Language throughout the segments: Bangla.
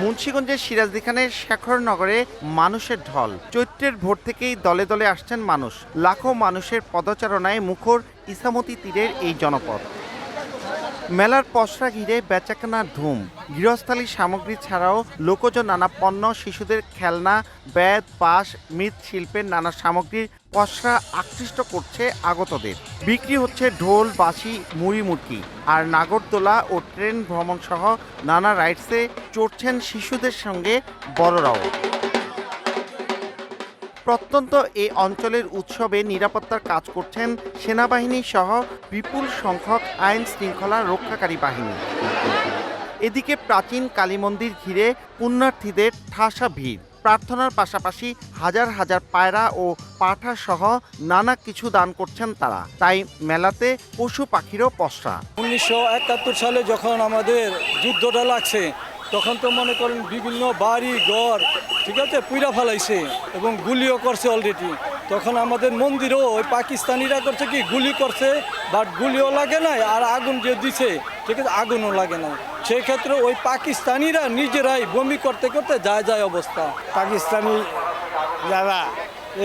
মুন্সীগঞ্জের সিরাজদিখানের শেখরনগরে মানুষের ঢল। চৈত্রের ভোর থেকেই দলে দলে আসছেন মানুষ। লাখো মানুষের পদচারণায় মুখর ইসামতি তীরের এই জনপদ। মেলার পসরা ঘিরে বেচাকেনার ধুম। গৃহস্থালী সামগ্রী ছাড়াও লোকজ নানা পণ্য, শিশুদের খেলনা ব্যাদ পাশ মৃৎশিল্পের নানা সামগ্রীর পসরা আকৃষ্ট করছে আগতদের। বিক্রি হচ্ছে ঢোল, বাঁশি, মুড়ি মুড়কি আর নাগরদোলা ও ট্রেন ভ্রমণ সহ নানা রাইডসে চড়ছেন শিশুদের সঙ্গে বড়রাও। প্রত্যন্ত এই অঞ্চলের উৎসবে নিরাপত্তার কাজ করছেন সেনাবাহিনী সহ বিপুল সংখ্যক আইন শৃঙ্খলা রক্ষাকারী বাহিনী। এদিকে প্রাচীন কালী মন্দির ঘিরে পুণ্যার্থীদের ঠাসা ভিড়। প্রার্থনার পাশাপাশি হাজার হাজার পায়রা ও পাঠা সহ নানা কিছু দান করছেন তারা। তাই মেলাতে পশু পাখিরও পসরা। উনিশশো একাত্তর সালে যখন আমাদের যুদ্ধটা লাগছে, তখন তো মনে করেন বিভিন্ন বাড়ি, ঘর, ঠিক আছে, পুইরা ফেলাইছে এবং গুলিও করছে অলরেডি তখন আমাদের মন্দিরও ওই পাকিস্তানিরা করছে কি, গুলি করছে বাট গুলিও লাগে নাই আর আগুন যে দিছে, ঠিক আছে, আগুনও লাগে নাই। সেই ক্ষেত্রে ওই পাকিস্তানিরা নিজেরাই বমি করতে করতে যায় যায় অবস্থা। পাকিস্তানি যারা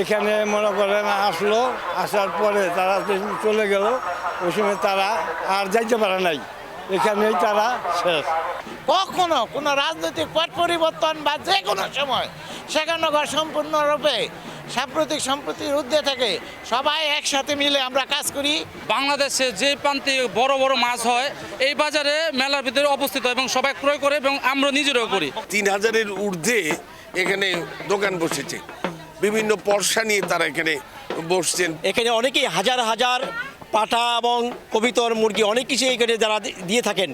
এখানে মনে করেন আসলো আসার পরে তারা চলে গেল ওই সময় তারা আর যাইতে পারে নাই। এখানেই তারা শেষ। কখনো কোনো রাজনৈতিক পট পরিবর্তন বা যে কোনো সময় সেখানগর সম্পূর্ণরূপে সাম্প্রতিক সম্প্রতির ঊর্ধ্বে থেকে সবাই একসাথে মিলে আমরা কাজ করি। বাংলাদেশে যে প্রান্তে বড় বড় মাছ হয় এই বাজারে মেলার ভিতরে অবস্থিত এবং সবাই ক্রয় করে এবং আমরা নিজেরাও করি। তিন হাজারের ঊর্ধ্বে এখানে দোকান বসেছে। বিভিন্ন পর্সা নিয়ে তারা এখানে বসছেন। এখানে অনেকেই হাজার হাজার পাঠা এবং কবিতর মুরগি অনেক কিছু এখানে যারা দিয়ে থাকেন।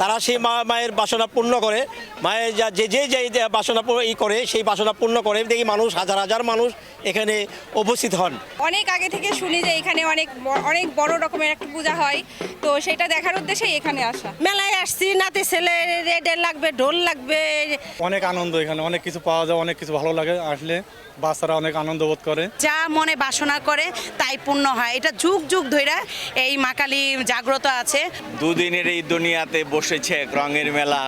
তারা সেই মা মায়ের বাসনা পূর্ণ করে। মায়ের যা যে যে যে যে বাসনা ই করে সেই বাসনা পূর্ণ করে দেখি মানুষ হাজার হাজার মানুষ এখানে উপস্থিত হন। অনেক আগে থেকে শুনি যে এখানে অনেক অনেক বড় রকমের একটা পূজা হয়। তো সেটা দেখার উদ্দেশ্যে এখানে আসা। মেলায় আসছি নাতি ছেলে রেডের লাগবে ঢোল লাগবে। অনেক আনন্দ এখানে অনেক কিছু পাওয়া যায় অনেক কিছু ভালো লাগে আসলে। বাচ্চারা অনেক আনন্দ বোধ করে। যা মনে বাসনা করে তাই পূর্ণ হয়। এটা যুগ যুগ ধরে এই মা কালী জাগ্রত আছে। দুদিনের এই দুনিয়াতে বসেছে এক রঙের মেলা,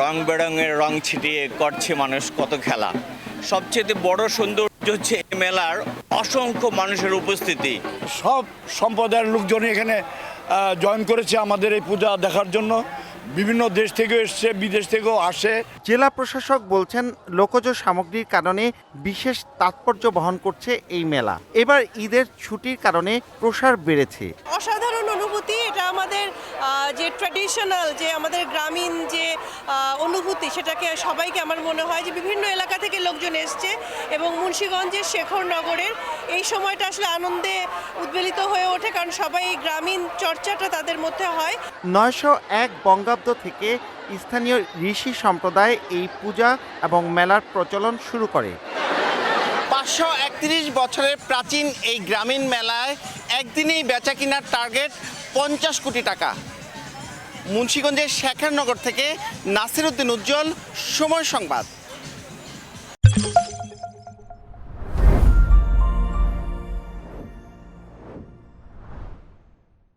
রং বেরঙের রং ছিটিয়ে করছে মানুষ কত খেলা। সবচেয়ে বড় সৌন্দর্য হচ্ছে এই মেলার অসংখ্য মানুষের উপস্থিতি। সব সম্প্রদায়ের লোকজন এখানে জয়েন করেছে আমাদের এই পূজা দেখার জন্য। বিভিন্ন দেশ থেকে এসছে বিদেশ থেকেও আসে। জেলা প্রশাসক বলছেন লোকজ সামগ্রীর কারণে বিশেষ তাৎপর্য বহন করছে এই মেলা। এবার ঈদের ছুটির কারণে প্রসার বেড়েছে। অসাধারণ অনুভূতি এটা আমাদের যে ট্র্যাডিশনাল যে আমাদের গ্রামীণ অনুভূতি সেটাকে সবাইকে আমার মনে হয় যে বিভিন্ন এলাকা থেকে লোকজন এসছে এবং মুন্সীগঞ্জের শেখরনগরের এই সময়টা আসলে আনন্দে উদ্বেলিত হয়ে ওঠে কারণ সবাই এই গ্রামীণ চর্চাটা তাদের মধ্যে হয়। নয়শো এক বঙ্গাব্দ থেকে স্থানীয় ঋষি সম্প্রদায় এই পূজা এবং মেলার প্রচলন শুরু করে। পাঁচশো একত্রিশ বছরের প্রাচীন এই গ্রামীণ মেলায় একদিনেই বেচা কিনার টার্গেট পঞ্চাশ কোটি টাকা। মুন্সীগঞ্জের শেখারনগর থেকে নাসির উদ্দিন উজ্জ্বল সময় সংবাদ।